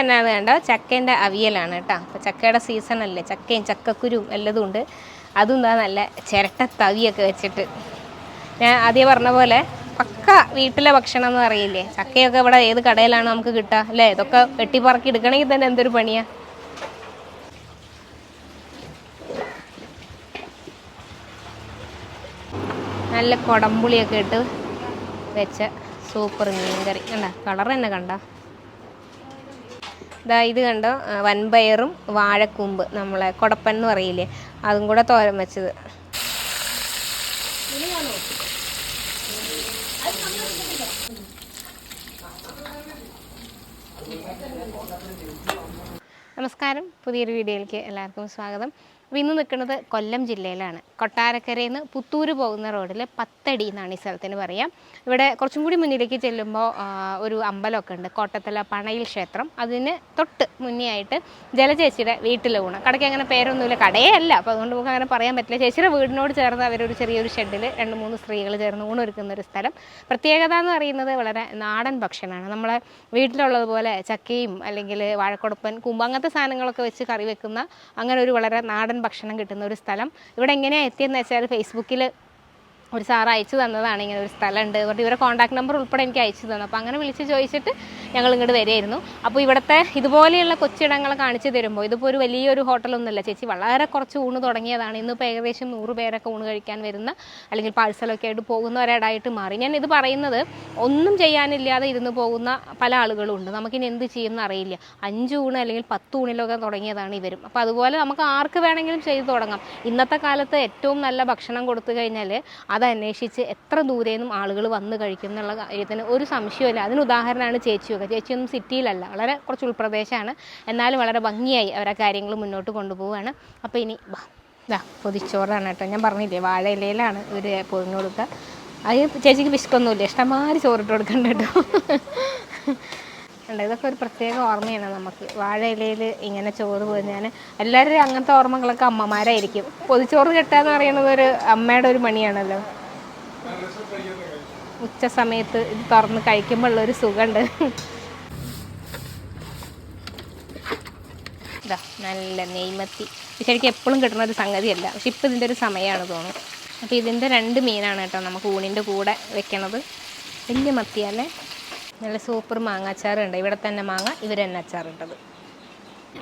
ഇത് വേണ്ട ചക്കേന്റെ അവിയലാണ് കേട്ടോ. അപ്പോൾ ചക്കയുടെ സീസൺ അല്ലേ? ചക്കയും ചക്കക്കുരും എല്ലതും ഉണ്ട്. അതും എന്താ നല്ല ചിരട്ട തവിയൊക്കെ വെച്ചിട്ട്. ഞാൻ ആദ്യം പറഞ്ഞ പോലെ പക്ക വീട്ടിലെ ഭക്ഷണം എന്ന് പറയില്ലേ? ചക്കയൊക്കെ ഇവിടെ ഏത് കടയിലാണ് നമുക്ക് കിട്ടുക? അല്ലേ? ഇതൊക്കെ വെട്ടിപ്പറക്കി എടുക്കണമെങ്കിൽ തന്നെ എന്തൊരു പണിയാ? നല്ല കൊടമ്പുളിയൊക്കെ ഇട്ട് വെച്ച സൂപ്പർ മീൻ കറി കണ്ട? കളർ തന്നെ കണ്ട? ഇതാ ഇത് കണ്ടോ? വൻപയറും വാഴക്കൂമ്പ് നമ്മളെ കൊടപ്പൻ എന്ന് പറയില്ലേ? അതും കൂടെ തോരൻ വെച്ചത്. നമസ്കാരം. പുതിയൊരു വീഡിയോയിലേക്ക് എല്ലാവർക്കും സ്വാഗതം. ഇന്ന് നിൽക്കുന്നത് കൊല്ലം ജില്ലയിലാണ്. കൊട്ടാരക്കരയിൽ നിന്ന് പുത്തൂര് പോകുന്ന റോഡിൽ പത്തടി എന്നാണ് ഈ സ്ഥലത്തിന് പറയാം. ഇവിടെ കുറച്ചും കൂടി മുന്നിലേക്ക് ചെല്ലുമ്പോൾ ഒരു അമ്പലമൊക്കെ ഉണ്ട്. കോട്ടത്തല പണയിൽ ക്ഷേത്രം. അതിന് തൊട്ട് മുന്നേ ആയിട്ട് ജലചേച്ചിയുടെ വീട്ടിൽ ഊണ്. കടയ്ക്ക് അങ്ങനെ പേരൊന്നുമില്ല. കടയല്ല. അപ്പോൾ അതുകൊണ്ട് നമുക്ക് അങ്ങനെ പറയാൻ പറ്റില്ല. ചേച്ചിയുടെ വീടിനോട് ചേർന്ന് അവരൊരു ചെറിയൊരു ഷെഡിൽ രണ്ട് മൂന്ന് സ്ത്രീകൾ ചേർന്ന് ഊണൊരുക്കുന്ന ഒരു സ്ഥലം. പ്രത്യേകത എന്ന് പറയുന്നത് വളരെ നാടൻ ഭക്ഷണമാണ്. നമ്മളെ വീട്ടിലുള്ളതുപോലെ ചക്കയും അല്ലെങ്കിൽ വാഴക്കൊടുപ്പൻ കുമ്പ് അങ്ങനത്തെ സാധനങ്ങളൊക്കെ വെച്ച് കറി വെക്കുന്ന അങ്ങനെ ഒരു വളരെ നാടൻ ഭക്ഷണം കിട്ടുന്ന ഒരു സ്ഥലം. ഇവിടെ എങ്ങനെയാണ് എത്തിയെന്ന് വെച്ചാൽ ഫേസ്ബുക്കിൽ ഒരു സാർ അയച്ചു തന്നതാണ് ഇങ്ങനെ ഒരു സ്ഥലമുണ്ട്. എന്നിട്ട് ഇവരെ കോൺടാക്ട് നമ്പർ ഉൾപ്പെടെ എനിക്ക് അയച്ചു തന്നു. അപ്പോൾ അങ്ങനെ വിളിച്ച് ചോദിച്ചിട്ട് ഞങ്ങൾ ഇങ്ങോട്ട് വരികയായിരുന്നു. അപ്പോൾ ഇവിടുത്തെ ഇതുപോലെയുള്ള കൊച്ചിടങ്ങൾ കാണിച്ചു തരുമ്പോൾ ഇതിപ്പോൾ ഒരു വലിയൊരു ഹോട്ടലൊന്നുമല്ല. ചേച്ചി വളരെ കുറച്ച് ഊണ് തുടങ്ങിയതാണ്. ഇന്നിപ്പോൾ ഏകദേശം നൂറ് പേരൊക്കെ ഊണ് കഴിക്കാൻ വരുന്ന അല്ലെങ്കിൽ പാഴ്സലൊക്കെ ആയിട്ട് പോകുന്ന ഒരിടായിട്ട് മാറി. ഞാൻ ഇത് പറയുന്നത് ഒന്നും ചെയ്യാനില്ലാതെ ഇരുന്ന് പോകുന്ന പല ആളുകളും ഉണ്ട്. നമുക്കിനി എന്ത് ചെയ്യുമെന്ന് അറിയില്ല. അഞ്ച് ഊണ് അല്ലെങ്കിൽ പത്ത് ഊണിലൊക്കെ തുടങ്ങിയതാണ് ഇവരും. അപ്പോൾ അതുപോലെ നമുക്ക് ആർക്ക് വേണമെങ്കിലും ചെയ്തു തുടങ്ങാം. ഇന്നത്തെ കാലത്ത് ഏറ്റവും നല്ല ഭക്ഷണം കൊടുത്തു കഴിഞ്ഞാൽ അത് അന്വേഷിച്ച് എത്ര ദൂരെ നിന്നും ആളുകൾ വന്ന് കഴിക്കും എന്നുള്ള കാര്യത്തിന് ഒരു സംശയമില്ല അതിന് ഉദാഹരണമാണ് ചേച്ചിയൊക്കെ. ചേച്ചിയൊന്നും സിറ്റിയിലല്ല. വളരെ കുറച്ച് ഉൾപ്രദേശമാണ് എന്നാലും വളരെ ഭംഗിയായി അവരെ കാര്യങ്ങൾ മുന്നോട്ട് കൊണ്ടുപോവുകയാണ്. അപ്പോൾ ഇനി ഇതാ പൊതിച്ചോറാണ് കേട്ടോ. ഞാൻ പറഞ്ഞില്ലേ വാഴയിലയിലാണ് ഇവർ പൊതിഞ്ഞു കൊടുക്കുക. അത് ചേച്ചിക്ക് വിശക്കൊന്നുമില്ല. ഇഷ്ടംമാതിരി ചോറിട്ട് കൊടുക്കണ്ട കേട്ടോ. ഉണ്ട് ഇതൊക്കെ ഒരു പ്രത്യേക ഓർമ്മയാണ് നമുക്ക്. വാഴയിലയിൽ ഇങ്ങനെ ചോറ് പൊതിഞ്ഞാൽ എല്ലാവരും അങ്ങനത്തെ ഓർമ്മകളൊക്കെ അമ്മമാരായിരിക്കും. പൊതിച്ചോറ് കെട്ടാന്ന് പറയുന്നത് ഒരു അമ്മയുടെ ഒരു മണിയാണല്ലോ ഉച്ച സമയത്ത് ഇത് തുറന്ന് കഴിക്കുമ്പോൾ ഒരു സുഖമുണ്ട് നല്ല നെയ്മത്തി. ശരിക്കും എപ്പോഴും കിട്ടുന്ന ഒരു സംഗതിയല്ല. പക്ഷെ ഇപ്പം ഇതിന്റെ ഒരു സമയമാണ് തോന്നുന്നു. അപ്പോൾ ഇതിന്റെ രണ്ട് മീനാണ് കേട്ടോ നമുക്ക് ഊണിന്റെ കൂടെ വെക്കണത്. വലിയ മത്തിയല്ലേ? നല്ല സൂപ്പർ മാങ്ങ അച്ചാറുണ്ട് ഇവിടെ തന്നെ മാങ്ങ ഇവർ തന്നെ അച്ചാറിട്ടത്.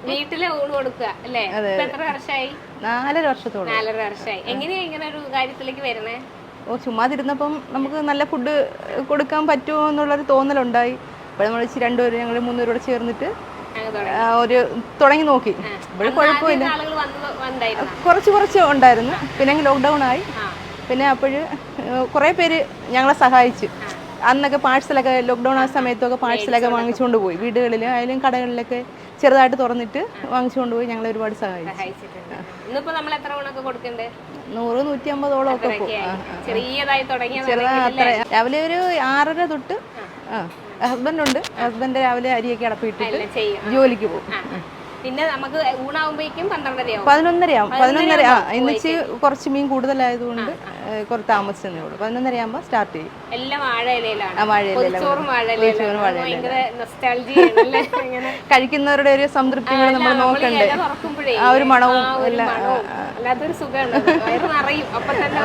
വീട്ടിലെ ഊണ് കൊടുക്കുക അല്ലേ? എത്ര വർഷമായി നാലര വർഷത്തോളം. നാലര വർഷമായി എങ്ങനെയാ ഇങ്ങനെ ഒരു കാര്യത്തിലേക്ക് വരണേ ഓ ചുമ്മാതിരുന്നപ്പം നമുക്ക് നല്ല ഫുഡ് കൊടുക്കാൻ പറ്റുമോ എന്നുള്ളൊരു തോന്നലുണ്ടായി. അപ്പോൾ നമ്മൾ വെച്ച് രണ്ടുപേരും ഞങ്ങൾ മൂന്നുപേരും കൂടെ ചേർന്നിട്ട് ഒരു തുടങ്ങി നോക്കി. ഇവിടെ കുഴപ്പമില്ല. കുറച്ച് കുറച്ച് ഉണ്ടായിരുന്നു. പിന്നെ ലോക്ക്ഡൗൺ ആയി. പിന്നെ അപ്പോൾ കുറേ പേര് ഞങ്ങളെ സഹായിച്ചു. അന്നൊക്കെ പാഴ്സലൊക്കെ ലോക്ക്ഡൗൺ ആ സമയത്തൊക്കെ പാഴ്സലൊക്കെ വാങ്ങിച്ചുകൊണ്ട് പോയി വീടുകളിൽ ആയാലും കടകളിലൊക്കെ ചെറുതായിട്ട് തുറന്നിട്ട് വാങ്ങിച്ചുകൊണ്ട് പോയി ഞങ്ങളെ ഒരുപാട് സഹായിച്ചു. നൂറ് നൂറ്റി അമ്പതോളം ഒക്കെ ചെറിയതായി രാവിലെ ഒരു ആറര തൊട്ട് ആ ഹസ്ബൻഡ് ഉണ്ട്. ഹസ്ബൻഡ് രാവിലെ അരിയൊക്കെ അടപ്പിട്ടിട്ട് ജോലിക്ക് പോകും. പിന്നെ നമുക്ക് ഊണാവുമ്പോഴേക്കും പന്ത്രണ്ടരയാവും. പതിനൊന്നരയാവും. പതിനൊന്നര ആ ഇന്നിച്ച് കുറച്ച് മീൻ കൂടുതലായതുകൊണ്ട് കൊണ്ട് കുറച്ച് താമസിച്ചതേ ഉള്ളൂ. പതിനൊന്നര ആകുമ്പോൾ സ്റ്റാർട്ട് ചെയ്യും. എല്ലാം വാഴയിലാണ് ഇങ്ങനെ. കഴിക്കുന്നവരുടെ ഒരു സംതൃപ്തി നമ്മൾ നോക്കണ്ടേ? ആ ഒരു മണവും ഒരു അല്ലാത്തൊരു സുഖമാണ് വയറ് നിറയും. അപ്പൊ തന്നെ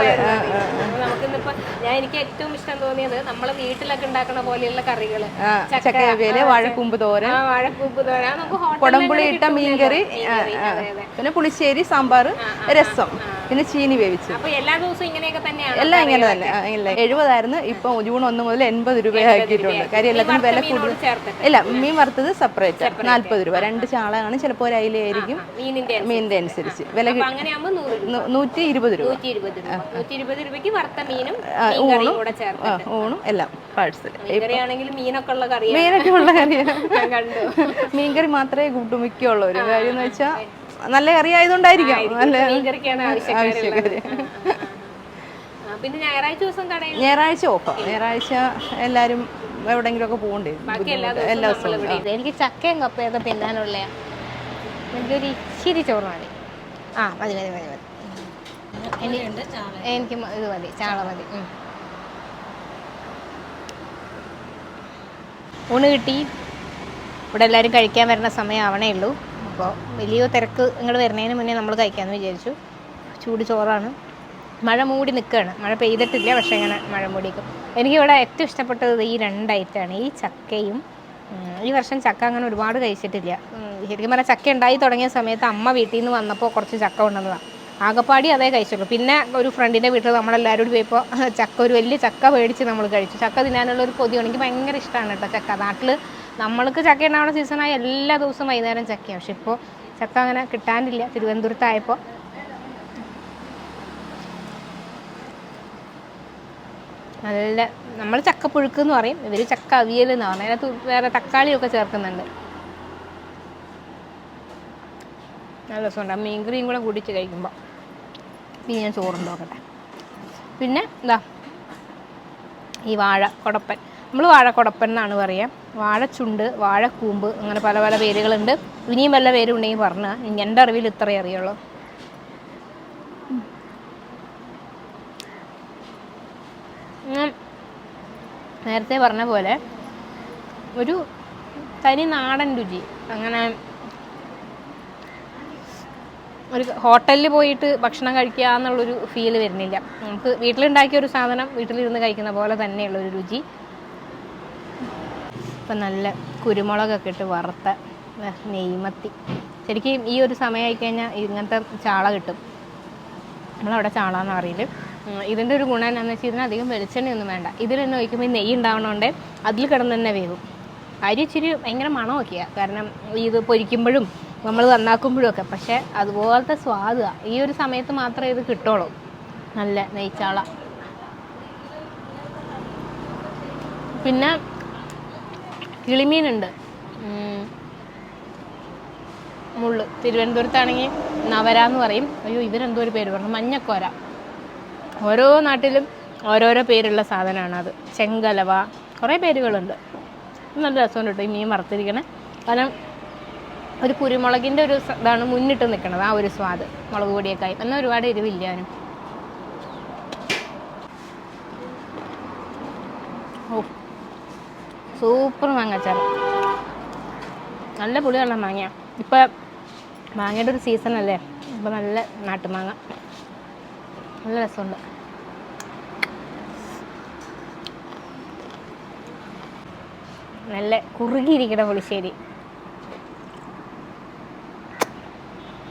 നമുക്കിന്നിപ്പോ ഞാൻ എനിക്ക് ഏറ്റവും ഇഷ്ടം തോന്നിയത് നമ്മളെ വീട്ടിലൊക്കെ ഉണ്ടാക്കുന്ന പോലെയുള്ള കറികൾ. ആ, ചക്കവേൽ വാഴക്കൂമ്പ് തോര വാഴക്കൂമ്പ് തോര നമുക്ക് കൊടംപുളി ഇട്ട ആ. പിന്നെ പുളിശ്ശേരി സാമ്പാർ രസം പിന്നെ ചീനി വേവിച്ചു. അപ്പൊ എല്ലാ ദിവസവും ഇങ്ങനെയൊക്കെ തന്നെയാണ് എല്ലാം ഇങ്ങനെ തന്നെ. ഇല്ല. എഴുപതായിരുന്നു. ഇപ്പൊ ജൂൺ ഒന്ന് മുതൽ എൺപത് രൂപയാക്കിയിട്ടുണ്ട് കാര്യം എല്ലാത്തിനും വില കൂടുതൽ. ഇല്ല മീൻ വറുത്തത് സെപ്പറേറ്റ് നാല്പത് രൂപ. രണ്ട് ചാളയാണ്. ചിലപ്പോൾ ഒരു അയിലയായിരിക്കും മീനിന്റെ അനുസരിച്ച്. വില നൂറ്റി ഇരുപത് രൂപ. ഊണും എല്ലാം പാഴ്സൽ മീനൊക്കെ ഉള്ള കറിയാണ്. മീൻകറി മാത്രമേ കൂട്ടുമിക്കുള്ളൂ ഒരു കാര്യം എന്ന് വെച്ചാൽ നല്ല കറി ആയതുകൊണ്ടായിരിക്കാം നല്ല ആവശ്യക്കാര്. പിന്നെ ഞായറാഴ്ച ദിവസം കടയിൽ ഞായറാഴ്ച ഓഫ്. ഞായറാഴ്ച എല്ലാരും എവിടെങ്കിലും ഒക്കെ പോകണ്ടേ എല്ലാ ദിവസവും എനിക്ക് ചക്കയും കപ്പയൊക്കെ തിന്നാനുള്ള എനിക്കൊരു ഇച്ചിരി ചോറ് മതി. ആ മതി മതി മതി മതി. എനി- എനിക്ക് ഇത് മതി ചാള മതി. ഊണ് കിട്ടി. ഇവിടെ എല്ലാവരും കഴിക്കാൻ വരുന്ന സമയം ആവണേ ഉള്ളൂ. അപ്പോൾ വലിയ തിരക്ക് ഇങ്ങോട്ട് വരുന്നതിന് മുന്നേ നമ്മൾ കഴിക്കാമെന്ന് വിചാരിച്ചു. ചൂട് ചോറാണ്. മഴ മൂടി നിൽക്കുകയാണ് മഴ പെയ്തിട്ടില്ല പക്ഷേ ഇങ്ങനെ മഴ മൂടിക്കും എനിക്കിവിടെ ഏറ്റവും ഇഷ്ടപ്പെട്ടത് ഈ രണ്ട് ഐറ്റമാണ് ഈ ചക്കയും ഈ വർഷം ചക്ക അങ്ങനെ ഒരുപാട് കഴിച്ചിട്ടില്ല. ശരിക്കും പറഞ്ഞാൽ ചക്ക ഉണ്ടായി തുടങ്ങിയ സമയത്ത് അമ്മ വീട്ടിൽ നിന്ന് വന്നപ്പോൾ കുറച്ച് ചക്ക കൊണ്ടുവന്നതാണ് ആകപ്പാടി അതേ കഴിച്ചുള്ളൂ. പിന്നെ ഒരു ഫ്രണ്ടിന്റെ വീട്ടിൽ നമ്മളെല്ലാവരും കൂടി പോയപ്പോൾ ചക്ക ഒരു വലിയ ചക്ക മേടിച്ച് നമ്മൾ കഴിച്ചു. ചക്ക തിന്നാനുള്ള ഒരു കൊതിയാണ് എനിക്ക് ഭയങ്കര ഇഷ്ടമാണ് കേട്ടോ ചക്ക. നാട്ടിൽ നമ്മൾക്ക് ചക്ക ഉണ്ടാവുന്ന സീസണായി എല്ലാ ദിവസവും വൈകുന്നേരം ചക്കയാണ് പക്ഷെ ഇപ്പോൾ ചക്ക അങ്ങനെ കിട്ടാനില്ല. തിരുവനന്തപുരത്തായപ്പോൾ നല്ല നമ്മൾ ചക്കപ്പുഴുക്ക് എന്ന് പറയും. ഇവർ ചക്ക അവിയൽ എന്ന് പറഞ്ഞാൽ അതിനകത്ത് വേറെ തക്കാളിയൊക്കെ ചേർക്കുന്നുണ്ട്. നല്ല രസമുണ്ട്. മീൻകറിയും കൂടെ കൂടിച്ച് കഴിക്കുമ്പോൾ ഇനി ഞാൻ ചോറുണ്ടോക്കട്ടെ. പിന്നെ എന്താ ഈ വാഴ കൊടപ്പൻ. നമ്മൾ വാഴ കൊടപ്പൻ എന്നാണ് പറയുക വാഴച്ചുണ്ട് വാഴക്കൂമ്പ് അങ്ങനെ പല പല പേരുകളുണ്ട്. ഇനിയും വല്ല പേരുണ്ടെങ്കിൽ പറഞ്ഞാൽ എന്റെ അറിവിൽ ഇത്രയേ അറിയുള്ളൂ. നേരത്തെ പറഞ്ഞ പോലെ ഒരു തനി നാടൻ രുചി. അങ്ങനെ ഒരു ഹോട്ടലിൽ പോയിട്ട് ഭക്ഷണം കഴിക്കുക എന്നുള്ളൊരു ഫീൽ വരുന്നില്ല. നമുക്ക് വീട്ടിലുണ്ടാക്കിയ ഒരു സാധനം വീട്ടിലിരുന്ന് കഴിക്കുന്ന പോലെ തന്നെയുള്ള ഒരു രുചി. ഇപ്പം നല്ല കുരുമുളകൊക്കെ ഇട്ട് വറുത്ത നെയ്മത്തി. ശരിക്കും ഈ ഒരു സമയമായി കഴിഞ്ഞാൽ ഇങ്ങനത്തെ ചാള കിട്ടും. നമ്മളവിടെ ചാള എന്ന് പറയില്ല ഇതിന്റെ ഒരു ഗുണം എന്താണെന്ന് വെച്ചാൽ ഇതിനധികം വെളിച്ചെണ്ണയൊന്നും വേണ്ട. ഇതിൽ തന്നെ ഒഴിക്കുമ്പോൾ നെയ്യ് ഉണ്ടാവണോണ്ട് അതിൽ കിടന്ന് തന്നെ വേവും. അരി ഇച്ചിരി ഭയങ്കര മണമൊക്കെയാണ് കാരണം ഇത് പൊരിക്കുമ്പോഴും നമ്മൾ നന്നാക്കുമ്പോഴും ഒക്കെ. പക്ഷേ അതുപോലത്തെ സ്വാദ്. ഈ ഒരു സമയത്ത് മാത്രമേ ഇത് കിട്ടുള്ളൂ നല്ല നെയ്ച്ചാള. പിന്നെ കിളിമീനുണ്ട്. ഉണ്ട് മുള്ള്. തിരുവനന്തപുരത്താണെങ്കിൽ നവര എന്ന് പറയും. അയ്യോ ഇവരെന്തോ ഒരു പേര് പറഞ്ഞു. മഞ്ഞക്കോര. ഓരോ നാട്ടിലും ഓരോരോ പേരുള്ള സാധനമാണ് അത്. ചെങ്കലവ. കുറേ പേരുകളുണ്ട്. നല്ല രസമുണ്ട് കേട്ടോ ഈ മീൻ വറുത്തിരിക്കണേ. കാരണം ഒരു കുരുമുളകിന്റെ ഒരു ഇതാണ് മുന്നിട്ട് നിൽക്കുന്നത് ആ ഒരു സ്വാദ്. മുളക് പൊടിയൊക്കെ ആയി. എന്നാൽ ഒരുപാട് എരിവില്ലാനും ഓ സൂപ്പർ മാങ്ങാച്ചാറ് നല്ല പുളിയുള്ള മാങ്ങ ഇപ്പം മാങ്ങയുടെ ഒരു സീസൺ അല്ലേ? ഇപ്പം നല്ല നാട്ടുമാങ്ങ നല്ല രസമുണ്ട്. നല്ല കുറുകിയിരിക്കണ പുളിശ്ശേരി.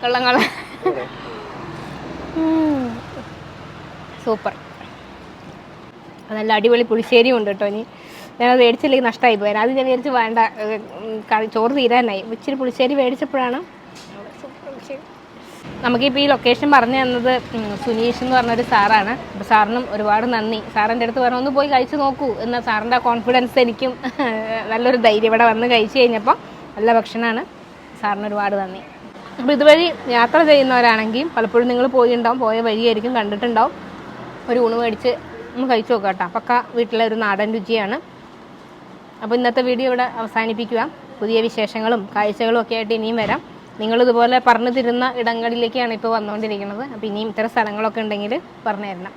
കള്ളം കൊള്ളാം. സൂപ്പർ. നല്ല അടിപൊളി പുളിശ്ശേരിയും ഉണ്ട് കേട്ടോ ഇനി. ഞാനത് മേടിച്ചില്ലെങ്കിൽ നഷ്ടമായി പോയാൽ അത് ഞാൻ വിചാരിച്ച് വേണ്ട ചോറ് തീരാനായി. ഇച്ചിരി പുളിശ്ശേരി മേടിച്ചപ്പോഴാണ് നമുക്കിപ്പോൾ ഈ ലൊക്കേഷൻ പറഞ്ഞു തന്നത് സുനീഷ് എന്ന് പറഞ്ഞൊരു സാറാണ്. അപ്പോൾ സാറിനും ഒരുപാട് നന്ദി. സാറിന്റെ അടുത്ത് പറഞ്ഞു ഒന്ന് പോയി കഴിച്ചു നോക്കൂ എന്ന സാറിന്റെ കോൺഫിഡൻസ് എനിക്കും നല്ലൊരു ധൈര്യം ഇവിടെ വന്ന് കഴിച്ചു കഴിഞ്ഞപ്പോൾ നല്ല ഭക്ഷണമാണ്. സാറിന് ഒരുപാട് നന്ദി. അപ്പോൾ ഇതുവഴി യാത്ര ചെയ്യുന്നവരാണെങ്കിൽ പലപ്പോഴും നിങ്ങൾ പോയിട്ടുണ്ടാവും. പോയ വഴിയായിരിക്കും കണ്ടിട്ടുണ്ടാവും. ഒരു ഊണ് മേടിച്ച് ഒന്ന് കഴിച്ചു നോക്കാം കേട്ടോ. പക്ക വീട്ടിലെ ഒരു നാടൻ രുചിയാണ്. അപ്പോൾ ഇന്നത്തെ വീഡിയോ ഇവിടെ അവസാനിപ്പിക്കുക. പുതിയ വിശേഷങ്ങളും കാഴ്ചകളും ഒക്കെ ആയിട്ട് ഇനിയും വരാം. നിങ്ങളിതുപോലെ പറഞ്ഞു തരുന്ന ഇടങ്ങളിലേക്കാണ് ഇപ്പോൾ വന്നുകൊണ്ടിരിക്കുന്നത്. അപ്പോൾ ഇനിയും ഇത്തരം സ്ഥലങ്ങളൊക്കെ ഉണ്ടെങ്കിൽ പറഞ്ഞു തരണം.